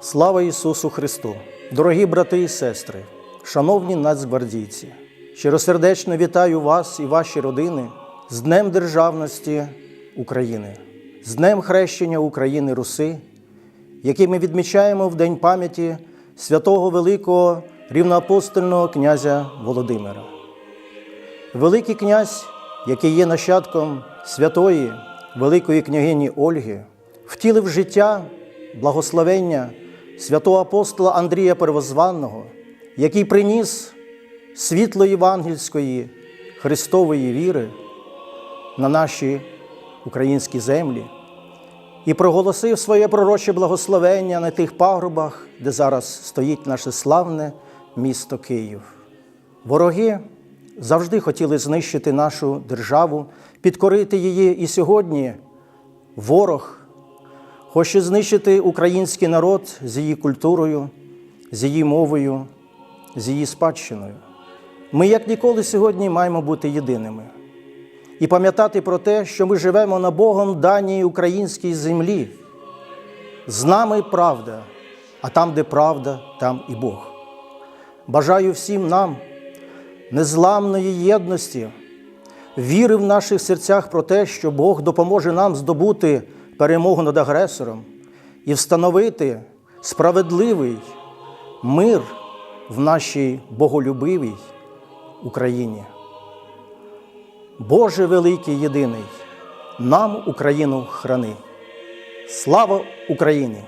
Слава Ісусу Христу! Дорогі брати і сестри, шановні нацгвардійці, щиросердечно вітаю вас і ваші родини з Днем Державності України, з Днем Хрещення України Руси, який ми відмічаємо в День пам'яті святого Великого рівноапостольного князя Володимира. Великий князь, який є нащадком святої Великої княгині Ольги, втілив життя благословення святого апостола Андрія Первозванного, який приніс світло євангельської Христової віри на наші українські землі і проголосив своє пророче благословення на тих пагорбах, де зараз стоїть наше славне місто Київ. Вороги завжди хотіли знищити нашу державу, підкорити її, і сьогодні ворог хоче знищити український народ з її культурою, з її мовою, з її спадщиною. Ми, як ніколи, сьогодні маємо бути єдиними і пам'ятати про те, що ми живемо на Богом даній українській землі. З нами правда, а там, де правда, там і Бог. Бажаю всім нам незламної єдності, віри в наших серцях про те, що Бог допоможе нам здобути перемогу над агресором і встановити справедливий мир в нашій боголюбивій Україні. Боже великий єдиний, нам Україну храни. Слава Україні!